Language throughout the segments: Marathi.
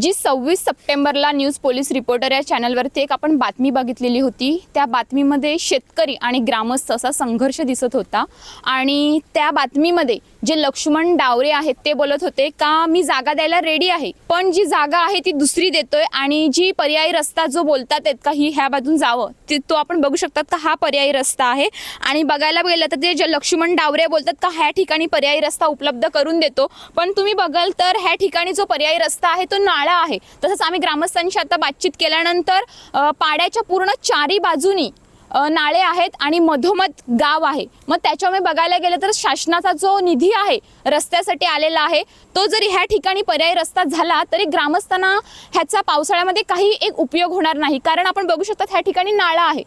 जी सव्वीस सप्टेंबरला न्यूज पोलीस रिपोर्टर या चॅनलवरती एक आपण बातमी बघितलेली होती. त्या बातमीमध्ये शेतकरी आणि ग्रामस्थ असा संघर्ष दिसत होता. आणि त्या बातमीमध्ये जे लक्ष्मण डावरे आहेत ते बोलत होते का मी जागा द्यायला रेडी आहे? पण जी जागा आहे ती दुसरी देतोय आणि जी पर्यायी रस्ता जो बोलतात आहेत का ही ह्या बाजून जावं. ते तो आपण बघू शकतात का हा पर्यायी रस्ता आहे. आणि बघायला गेलं तर ते जे लक्ष्मण डावरे बोलतात का ह्या ठिकाणी पर्यायी रस्ता उपलब्ध करून देतो. पण तुम्ही बघाल तर ह्या ठिकाणी जो पर्यायी रस्ता आहे तो नाळा आहे. तसंच आम्ही ग्रामस्थांशी आता बातचीत केल्यानंतर पाड्याच्या पूर्ण चारी बाजूनी नाळे आहेत आणि मधोमध गाव आहे. मग त्याच्यामुळे बघायला गेलं तर शासनाचा जो निधी आहे रस्त्यासाठी आलेला आहे तो जरी ह्या ठिकाणी पर्यायी रस्ता झाला तरी ग्रामस्थांना ह्याचा पावसाळ्यामध्ये काही एक उपयोग होणार नाही. कारण आपण बघू शकता ह्या ठिकाणी नाळा आहे.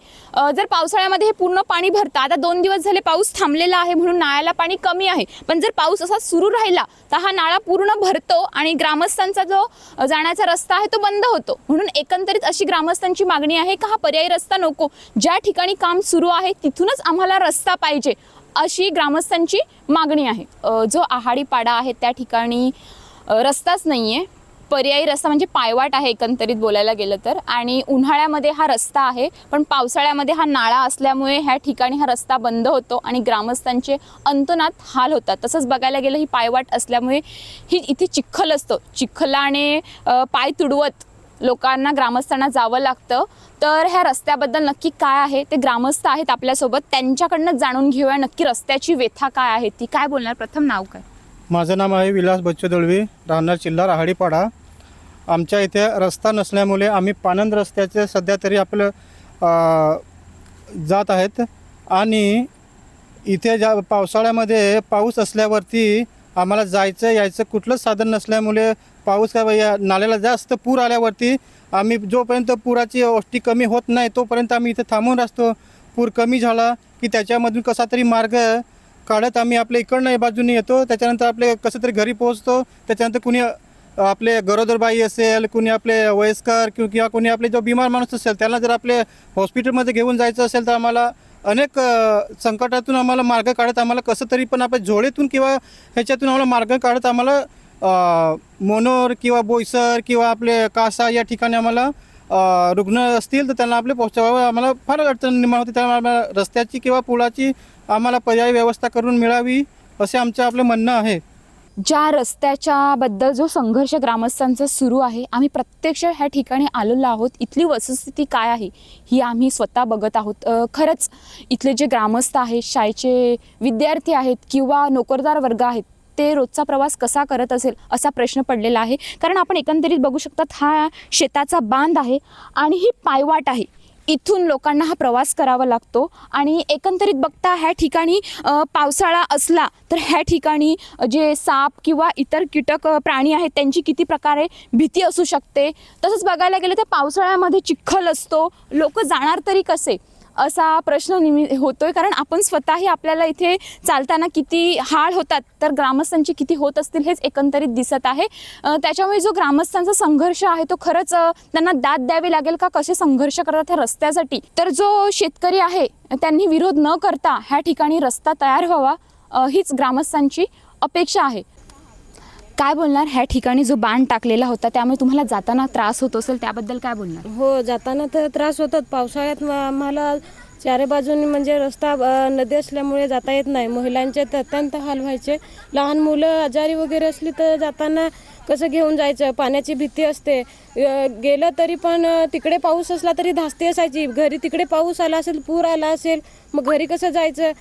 जर पावसाळ्यामध्ये हे पूर्ण पाणी भरतं आता दोन दिवस झाले पाऊस थांबलेला आहे म्हणून नाळ्याला पाणी कमी आहे. पण जर पाऊस असा सुरू राहिला तर हा नाळा पूर्ण भरतो आणि ग्रामस्थांचा जो जाण्याचा रस्ता आहे तो बंद होतो. म्हणून एकंदरीत अशी ग्रामस्थांची मागणी आहे का हा पर्यायी रस्ता नको. ज्या ठिकाणी ठिकाणी काम सुरू आहे तिथूनच आम्हाला रस्ता पाहिजे अशी ग्रामस्थांची मागणी आहे. जो आहाडी पाडा आहे त्या ठिकाणी रस्ताच नाही आहे पर्यायी रस्ता म्हणजे पायवाट आहे एकंदरीत बोलायला गेलं तर. आणि उन्हाळ्यामध्ये हा रस्ता आहे पण पावसाळ्यामध्ये हा नाळा असल्यामुळे ह्या ठिकाणी हा रस्ता बंद होतो आणि ग्रामस्थांचे अंतनात हाल होतात. तसंच बघायला गेलं ही पायवाट असल्यामुळे ही इथे चिखल असतो. चिखलाने पाय तुडवत लोकांना ग्रामस्थांना जावं लागतं. तर ह्या रस्त्याबद्दल नक्की काय आहे? ते ग्रामस्थ आहेत आपल्यासोबत. त्यांच्याकडनं जाणून घेऊया नक्की रस्त्याची व्यथा काय आहे ती. काय बोलणार? प्रथम नाव काय? माझं नाव आहे विलास बच्चू दळवी राहणार चिल्ला राहाडीपाडा. आमच्या इथे रस्ता नसल्यामुळे आम्ही पानंद रस्त्याचे सध्या तरी आपलं जात आहेत. आणि इथे ज्या पावसाळ्यामध्ये पाऊस असल्यावरती आम्हाला जायचं यायचं कुठलंच साधन नसल्यामुळे पाऊस काय या नाल्याला जास्त पूर आल्यावरती आम्ही जोपर्यंत पुराची ओष्टी कमी होत नाही तोपर्यंत आम्ही इथे थांबून असतो पूर कमी झाला की त्याच्यामधून कसा तरी मार्ग काढत आम्ही आपल्या इकडनं बाजूने येतो. त्याच्यानंतर आपले कसं तरी घरी पोहोचतो. त्याच्यानंतर कुणी आपले गरोदरबाई असेल कुणी आपले वयस्कर किंवा किंवा कोणी आपले जो बिमार माणूस असेल त्यांना जर आपले हॉस्पिटलमध्ये घेऊन जायचं असेल तर आम्हाला अनेक संकटातून आम्हाला मार्ग काढत आम्हाला कसं तरी पण आपल्या झोळेतून किंवा ह्याच्यातून आम्हाला मार्ग काढत आम्हाला मोनोर किंवा बोईसर किंवा आपले कासा या ठिकाणी आम्हाला रुग्ण असतील तर त्यांना आपले पोहोचवावं आम्हाला फार अडचण निर्माण होते. त्यामुळे आम्हाला रस्त्याची किंवा पुलाची आम्हाला पर्यायी व्यवस्था करून मिळावी असे आमचं आपलं म्हणणं आहे. ज्या रस्त्याच्या बद्दल जो संघर्ष ग्रामस्थांचा सुरू आहे आम्ही प्रत्यक्ष ह्या ठिकाणी आलेलो आहोत. इथली वस्तुस्थिती काय आहे ही आम्ही स्वतः बघत आहोत. खरंच इथले जे ग्रामस्थ आहेत शाळेचे विद्यार्थी आहेत किंवा नोकरदार वर्ग आहेत ते रोजचा प्रवास कसा करत असेल असा प्रश्न पडलेला आहे. कारण आपण एकंदरीत बघू शकतात हा शेताचा बांध आहे आणि ही पायवाट आहे. इथून लोकांना हा प्रवास करावा लागतो. आणि एकंदरीत बघता ह्या ठिकाणी पावसाळा असला तर ह्या ठिकाणी जे साप किंवा इतर कीटक प्राणी आहेत त्यांची किती प्रकारे भीती असू शकते. तसंच बघायला गेलं तर पावसाळ्यामध्ये चिखल असतो. लोक जाणार तरी कसे? असा प्रश्न निमि होतोय. कारण आपण स्वतःही आपल्याला इथे चालताना किती हाळ होतात तर ग्रामस्थांची किती होत असतील हेच एकंदरीत दिसत आहे. त्याच्यामुळे जो ग्रामस्थांचा संघर्ष आहे तो खरंच त्यांना दाद द्यावी लागेल का? कसे संघर्ष करतात ह्या रस्त्यासाठी? तर जो शेतकरी आहे त्यांनी विरोध न करता ह्या ठिकाणी रस्ता तयार व्हावा हीच ग्रामस्थांची अपेक्षा आहे. काय बोलणार? ह्या ठिकाणी जो बाण टाकलेला होता त्यामुळे तुम्हाला जाताना त्रास होत असेल त्याबद्दल काय बोलणार? हो जाताना तर त्रास होतात. पावसाळ्यात मला आम्हाला चारी बाजूनी म्हणजे रस्ता नदी असल्यामुळे जाता येत नाही. महिलांचे तर अत्यंत हाल व्हायचे लहान मुलं आजारी वगैरे असली तर जाताना कसं घेऊन जायचं? पाण्याची भीती असते. गेलं तरी पण तिकडे पाऊस असला तरी धास्ती असायची. घरी तिकडे पाऊस आला असेल पूर आला असेल मग घरी कसं जायचं?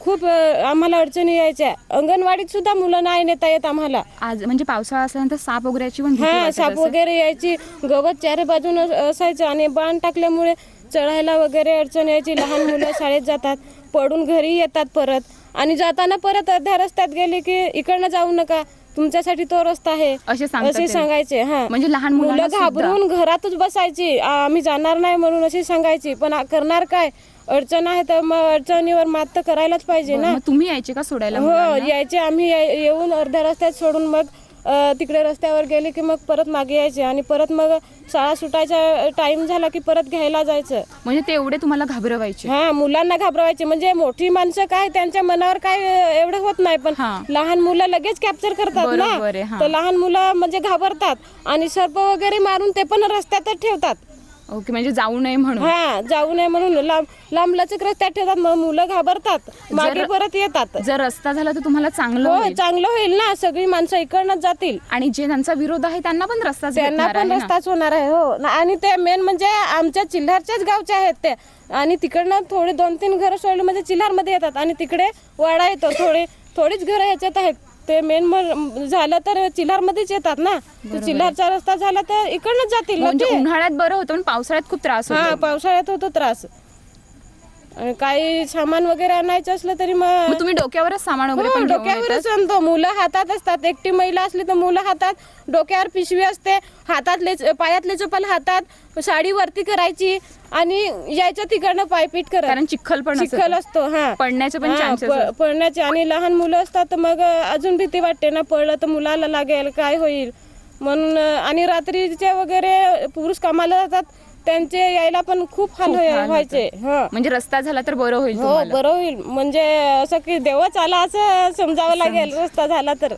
खूप आम्हाला अडचणी यायच्या. अंगणवाडीत सुद्धा मुलं नाही नेता येत आम्हाला. आज म्हणजे पावसाळा असल्यानंतर साप वगैरेची भीती हा साप. वगैरे यायची. गवत चारी बाजून असायचं आणि बाण टाकल्यामुळे चढायला वगैरे अडचण यायची. लहान मुलं शाळेत जातात पडून घरी येतात परत. आणि जाताना परत अर्ध्या रस्त्यात गेले की इकडनं जाऊ नका तुमच्यासाठी तो रस्ता आहे असे. सांगायचे हा. म्हणजे लहान मुलं घाबरून घरातच बसायची आम्ही जाणार नाही म्हणून अशी सांगायची पण करणार काय? अडचण आहे तर मग अडचणीवर मात तर करायलाच पाहिजे ना. तुम्ही यायचे का सोडायला हो? यायचे आम्ही येऊन अर्ध्या रस्त्यात सोडून मग तिकडे रस्त्यावर गेले की मग परत मागे यायचे आणि परत मग शाळा सुटायचा टाइम झाला की परत घ्यायला जायचं. म्हणजे ते एवढे तुम्हाला घाबरवायचे. हा मुलांना घाबरवायचे. म्हणजे मोठी माणसं काय त्यांच्या मनावर काय एवढं होत नाही. पण. लहान मुलं लगेच कॅप्चर करतात ना. तर लहान मुलं म्हणजे घाबरतात. आणि सर्प वगैरे मारून ते पण रस्त्यातच ठेवतात. ओके म्हणजे जाऊ नये म्हणून. हा जाऊ नये म्हणून. लांब लांब लचक रस्त्यात ठेवतात मग मुलं घाबरतात. मागे परत येतात. जर रस्ता झाला तर तुम्हाला चांगलं हो होईल. चांगलं होईल ना. सगळी माणसं इकडनंच जातील. आणि जे त्यांचा विरोध आहे त्यांना पण रस्ता त्यांना पण रस्ताच होणार आहे हो. ना- आणि ते मेन म्हणजे आमच्या चिल्हारच्याच गावचे आहेत ते. आणि तिकडनं थोडे दोन तीन घरं सोडली म्हणजे चिल्हारमध्ये येतात. आणि तिकडे वाडा येतो. थोडे थोडीच घरं ह्याच्यात आहेत. ते मेन झालं तर चिल्हारमध्येच येतात ना. चिल्हारचा रस्ता झाला तर इकडनंच जातील म्हणजे. उन्हाळ्यात बरं होतं पण पावसाळ्यात खूप त्रास हा होतो. पावसाळ्यात होतो त्रास. आणि काही सामान वगैरे आणायचं असलं तरी मग मग तुम्ही डोक्यावरच सामान वगैरे हो, पण घेऊन डोक्यावरच येतात? आणतो. मुलं हातात असतात. एकटी महिला असली तर मुलं हातात. डोक्यावर पिशवी असते. हातातले पायातले चप्पल हातात. साडी वरती करायची. आणि यायच्या तिकडनं पायपीट करत. कारण चिखल पण. चिखल असतो हा. पडण्याचे पण हा, प-. पडण्याचे. आणि लहान मुलं असतात तर मग अजून भीती वाटते ना पडलं तर मुलाला लागेल काय होईल? म्हणून आणि रात्रीचे वगैरे पुरुष कामाला जातात. त्यांचे यायला पण खूप हाल व्हायचे. हा. म्हणजे रस्ता झाला तर बरं होईल हो तुम्हाला. बरं होईल. म्हणजे असं की देवच आला असं समजावं लागेल रस्ता झाला तर.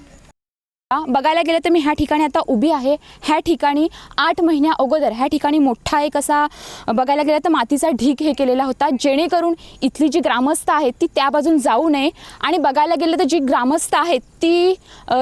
बघायला गेलं तर मी ह्या ठिकाणी आता उभी आहे. ह्या ठिकाणी आठ महिन्या अगोदर ह्या ठिकाणी मोठा एक असा बघायला गेलं तर मातीचा ढीक हे केलेला होता जेणेकरून इथली जी ग्रामस्थ आहेत ती त्या बाजून जाऊ नये. आणि बघायला गेलं तर जी ग्रामस्थ आहेत ती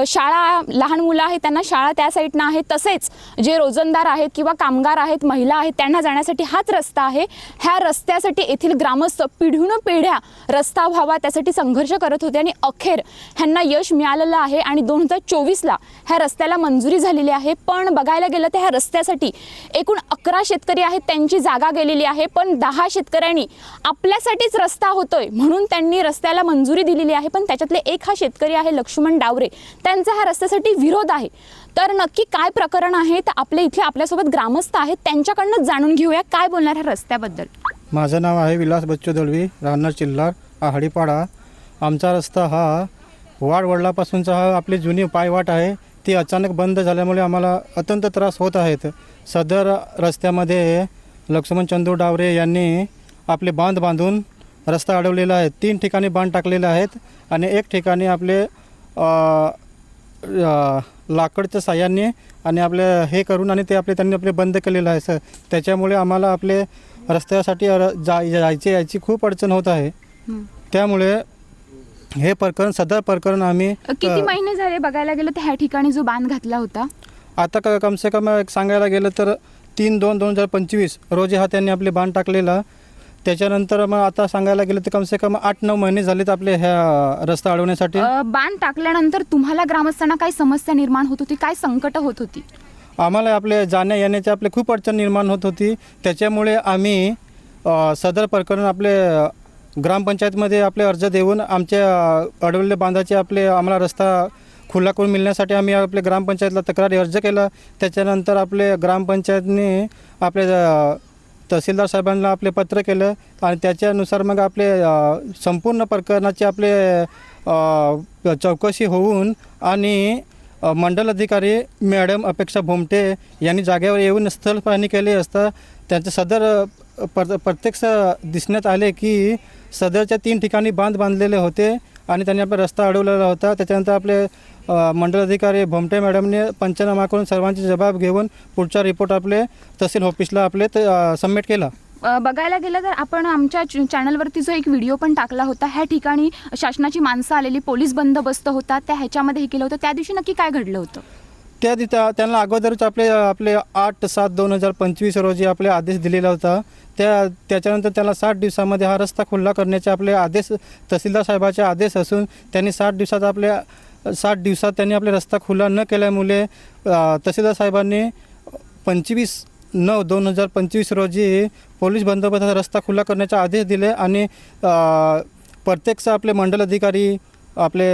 शाळा लहान मुलं आहेत त्यांना शाळा त्या साईडनं आहे. तसेच जे रोजंदार आहेत किंवा कामगार आहेत महिला आहेत त्यांना जाण्यासाठी हाच रस्ता आहे. ह्या रस्त्यासाठी येथील ग्रामस्थ पिढीनं पिढ्या रस्ता व्हावा त्यासाठी संघर्ष करत होते. आणि अखेर ह्यांना यश मिळालेलं आहे. आणि दोन हजार चोवीस चोवीसला ह्या रस्त्याला मंजुरी झालेली आहे पण बघायला गेलं तर ह्या रस्त्यासाठी एकूण अकरा शेतकरी आहेत त्यांची जागा गेलेली आहे पण दहा शेतकऱ्यांनी आपल्यासाठीच रस्ता होतोय म्हणून त्यांनी रस्त्याला मंजुरी दिलेली आहे पण त्याच्यातले एक हा शेतकरी आहे लक्ष्मण डावरे. त्यांचा ह्या रस्त्यासाठी विरोध आहे. तर नक्की काय प्रकरण आहे? तर आपल्या इथे आपल्यासोबत ग्रामस्थ आहेत त्यांच्याकडनं जाणून घेऊया काय बोलणार ह्या रस्त्याबद्दल. माझं नाव आहे विलास बच्चू दळवी राहणार चिल्लार आहाडीपाडा. आमचा रस्ता हा वाड वडिलापासूनचा हा आपली जुनी पायवाट आहे. ती अचानक बंद झाल्यामुळे आम्हाला अत्यंत त्रास होत आहेत. सदर रस्त्यामध्ये लक्ष्मण चंदू डावरे यांनी आपले बांध बांधून रस्ता अडवलेला आहे. तीन ठिकाणी बांध टाकलेले आहेत आणि एक ठिकाणी आपले लाकडच्या साह्याने आणि आपले हे करून आणि ते आपले त्यांनी आपले बंद केलेलं आहे. सर त्याच्यामुळे आम्हाला आपले रस्त्यासाठी जा जायचे यायची खूप अडचण होत आहे. त्यामुळे हे प्रकरण सदर प्रकरण आम्ही किती महिने झाले बघायला गेलं तर ह्या ठिकाणी जो बांध घातला होता? आता क कमसे कम एक सांगायला गेलं तर तीन दोन दोन हजार पंचवीस रोजी हा त्यांनी आपले बांध टाकलेला. त्याच्यानंतर मग आता सांगायला गेलं तर कमसे कम आठ नऊ महिने झालेत आपले ह्या रस्ता अडवण्यासाठी. अ, बांध टाकल्यानंतर तुम्हाला ग्रामस्थांना काय समस्या निर्माण होत होती? काय संकट होत होती? आम्हाला आपले जाण्या येण्याची आपले खूप अडचण निर्माण होत होती. त्याच्यामुळे आम्ही अ, सदर प्रकरण आपले ग्रामपंचायतमध्ये आपले अर्ज देऊन आमच्या अडवले बांधाचे आपले आम्हाला रस्ता खुला करून मिळण्यासाठी आम्ही आपल्या ग्रामपंचायतला तक्रारी अर्ज केला. त्याच्यानंतर आपले ग्रामपंचायतने आपले तहसीलदार साहेबांना आपले पत्र केलं आणि त्याच्यानुसार मग आपले संपूर्ण प्रकरणाचे आपले चौकशी होऊन आणि मंडल अधिकारी मॅडम अपेक्षा भोमटे यांनी जागेवर येऊन स्थल पाहणी केली असता त्यांचे सदर प्र पर प्रत्यक्ष दिसण्यात आले की सदरच्या तीन ठिकाणी बांध बांधलेले होते आणि त्यांनी आपला रस्ता अडवलेला होता. त्याच्यानंतर आपले मंडळ अधिकारी भोमटे मॅडमने पंचनामा करून सर्वांचे जबाब घेऊन पुढचा रिपोर्ट आपले तहसील ऑफिसला आपले सबमिट केला. बघायला गेलं तर आपण आमच्या चॅनलवरती जो एक व्हिडिओ पण टाकला होता ह्या ठिकाणी शासनाची माणसं आलेली पोलीस बंदोबस्त होता त्या ह्याच्यामध्ये हे केलं होतं. त्या दिवशी नक्की काय घडलं होतं? त्या तिथं त्यांना अगोदरच आपले आपले आठ सात दोन हजार पंचवीस रोजी आपले आदेश दिलेला होता. त्या त्याच्यानंतर त्याला साठ दिवसामध्ये हा रस्ता खुल्ला करण्याचे आपले आदेश तहसीलदार साहेबाचे आदेश असून त्यांनी साठ दिवसात आपल्या साठ दिवसात त्यांनी आपले रस्ता खुला न केल्यामुळे तहसीलदार साहेबांनी पंचवीस नऊ दोन हजार पंचवीस रोजी पोलीस बंदोबस्तात रस्ता खुला करण्याचे आदेश दिले आणि प्रत्यक्ष आपले मंडल अधिकारी आपले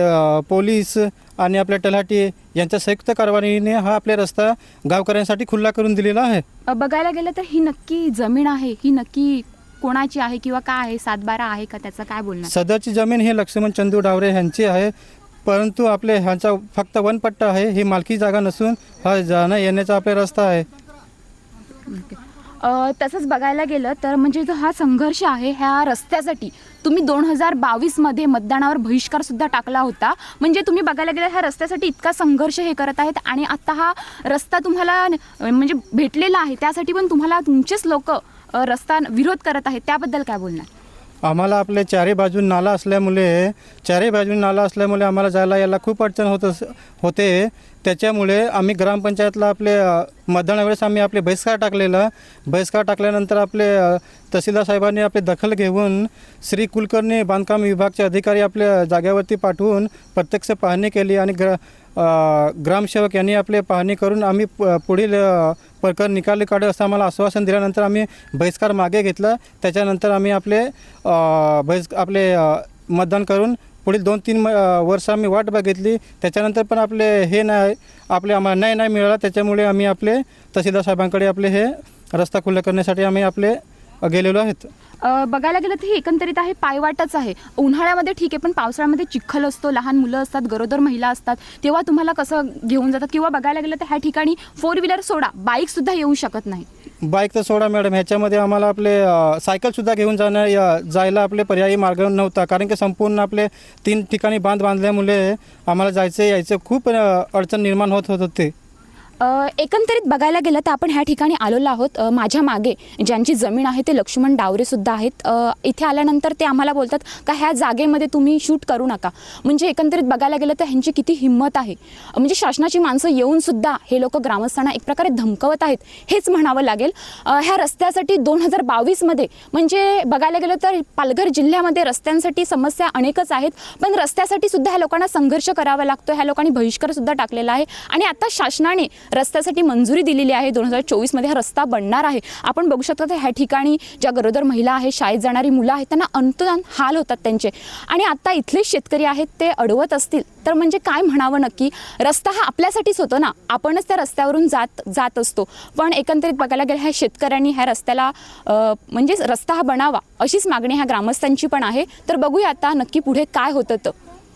पोलीस आणि आपल्या तलाठी यांच्या संयुक्त कारवाईने हा आपले रस्ता गावकऱ्यांसाठी खुला करून दिलेला आहे. बघायला गेलं तर ही नक्की जमीन आहे ही नक्की कोणाची आहे किंवा काय आहे सातबारा आहे का त्याचं काय बोलणार? सदरची जमीन ही लक्ष्मण चंदू डावरे यांची आहे परंतु आपले ह्यांचा फक्त वनपट्टा आहे ही मालकी जागा नसून हा जाणं येण्याचा आपला रस्ता आहे. तसंच बघायला गेलं तर म्हणजे जो हा संघर्ष आहे ह्या रस्त्यासाठी तुम्ही दोन हजार बावीसमध्ये मतदानावर बहिष्कारसुद्धा टाकला होता. म्हणजे तुम्ही बघायला गेलं ह्या रस्त्यासाठी इतका संघर्ष हे करत आहेत आणि आत्ता हा रस्ता तुम्हाला म्हणजे भेटलेला आहे त्यासाठी पण तुम्हाला तुमचेच लोक रस्ता विरोध करत आहेत. त्याबद्दल काय बोलणार? आम्हाला आपले चारही बाजून नाला असल्यामुळे चारही बाजून नाला असल्यामुळे आम्हाला जायला यायला खूप अडचण होत अस- होते. त्याच्यामुळे आम्ही ग्रामपंचायतला आपले मतदानावेळेस आम्ही आपले बहिष्कार टाकलेला. बहिष्कार टाकल्यानंतर आपले तहसीलदार साहेबांनी आपली दखल घेऊन श्री कुलकर्णी बांधकाम विभागचे अधिकारी आपल्या जाग्यावरती पाठवून प्रत्यक्ष पाहणी केली आणि ग्र ग्रामसेवक यांनी आपले पाहणी करून आम्ही पुढील प्रकरण निकाली काढू असं आम्हाला आश्वासन दिल्यानंतर आम्ही बहिष्कार मागे घेतला. त्याच्यानंतर आम्ही आपले बहिष् आपले मतदान करून पुढील दोन तीन म वर्ष आम्ही वाट बघितली. त्याच्यानंतर पण आपले हे नाही आपले आम्हाला न्याय नाही मिळाला. त्याच्यामुळे आम्ही आपले तहसीलदार साहेबांकडे आपले हे रस्ता खुला करण्यासाठी आम्ही आपले गेलेलो आहेत. अ, बघायला गेलं तर हे एकंदरीत आहे पायवाटच आहे. उन्हाळ्यामध्ये ठीक आहे पण पावसाळ्यामध्ये चिखल असतो लहान मुलं असतात गरोदर महिला असतात. तेव्हा तुम्हाला कसं घेऊन जातात? किंवा बघायला गेलं तर ह्या ठिकाणी फोर व्हीलर सोडा बाईक सुद्धा येऊ शकत नाही. बाईक तर सोडा मॅडम ह्याच्यामध्ये आम्हाला आपले अ, सायकलसुद्धा घेऊन जाणं या जायला आपले पर्यायी मार्ग नव्हता. कारण की संपूर्ण आपले तीन ठिकाणी बांध बांधल्यामुळे आम्हाला जायचं यायचं खूप अ, अडचण निर्माण होत होत होते. एकंदरीत बघायला गेलं तर आपण ह्या ठिकाणी आलेलो आहोत. माझ्या मागे ज्यांची जमीन आहे ते लक्ष्मण डावरे सुद्धा आहेत. इथे आल्यानंतर ते आम्हाला बोलतात का ह्या जागेमध्ये तुम्ही शूट करू नका. म्हणजे एकंदरीत बघायला गेलं तर ह्यांची किती हिंमत आहे. म्हणजे शासनाची माणसं येऊन सुद्धा हे लोक ग्रामस्थांना एक प्रकारे धमकवत आहेत. हेच म्हणावं लागेल. ह्या रस्त्यासाठी दोन हजार बावीसमध्ये म्हणजे बघायला गेलं तर पालघर जिल्ह्यामध्ये रस्त्यांसाठी समस्या अनेकच आहेत. पण रस्त्यासाठी सुद्धा ह्या लोकांना संघर्ष करावा लागतो. ह्या लोकांनी बहिष्कार सुद्धा टाकलेला आहे. आणि आता शासनाने रस्त्यासाठी मंजुरी दिलेली आहे. दोन हजार चोवीसमध्ये हा रस्ता बनणार आहे. आपण बघू शकता तर ह्या ठिकाणी ज्या गरोदर महिला आहेत शाळेत जाणारी मुलं आहेत त्यांना अंतदान हाल होतात त्यांचे. आणि आता इथले शेतकरी आहेत ते अडवत असतील. तर म्हणजे काय म्हणावं नक्की? रस्ता हा आपल्यासाठीच होतो ना? आपणच त्या रस्त्यावरून जात जात असतो. पण एकंदरीत बघायला गेलं ह्या शेतकऱ्यांनी ह्या रस्त्याला म्हणजेच रस्ता हा बनावा अशीच मागणी ह्या ग्रामस्थांची पण आहे. तर बघूया आता नक्की पुढे काय होतं तर.